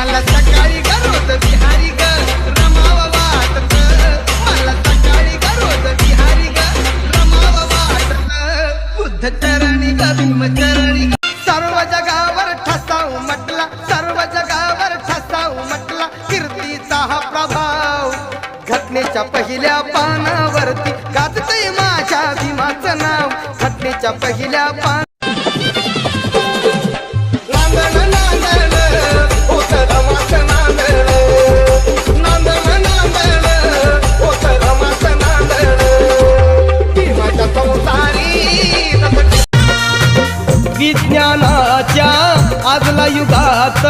मला सकाळी गरोद बिहारी ग रमावा सकाळी गरोद बिहारी ग रमावा सर्व जगावर ठसा उमटला कीर्तीचा हा प्रभाव. घटनेच्या पहिल्या पानावरती गाजते माझ्या भीमाचं नाव. घटनेच्या पहिल्या पान विज्ञानाच्या आजला युगात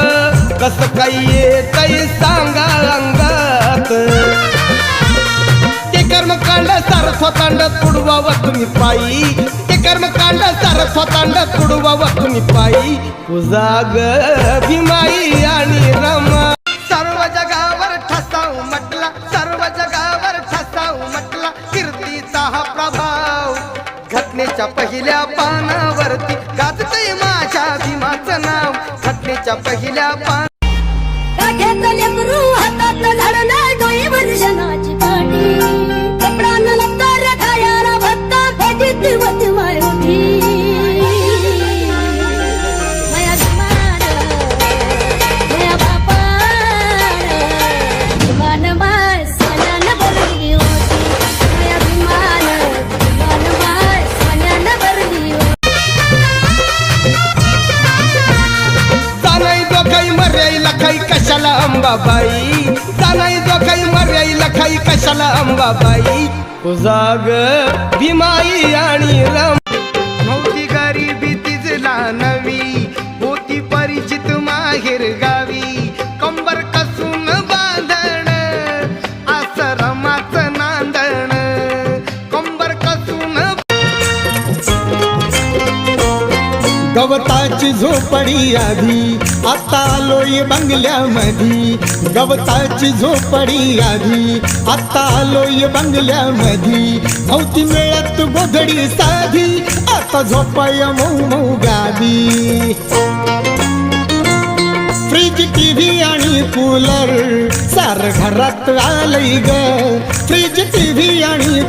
कस काही येतय सांगा अंगात ते कर्मकांड सार स्वतांड तुडवाव तुम्ही पायी. ते कर्मकांड सार स्वतांड तुडवाव तुम्ही पायी. उजाग भीमाई आणि रमा. सर्व जगावर ठसाव म्हटला सर्व जगावर ठसाव म्हटला कीर्तीचा हा प्रभाव. घटनेच्या पहिल्या पानावरती गाजतय माझ्या भीमाचं नाव घटनेच्या पहिल्या पान काही काही कशाला अंबाबाई जाणाई जो काही मर्याईला काही कशाला अंबाबाई तुझा ग भीमाई गवताची झोपडी आधी. आता आलोय बंगल्यामधी. गवताची झोपडी आधी. आता आलोय बंगल्यामधी. नव्हती मिळत गोधडी साधी. आता झोपाय मऊ मऊ गादी. फ्रीज टीव्ही आणि कूलर सार घरात आलंय ग. फ्रीज टीव्ही आणि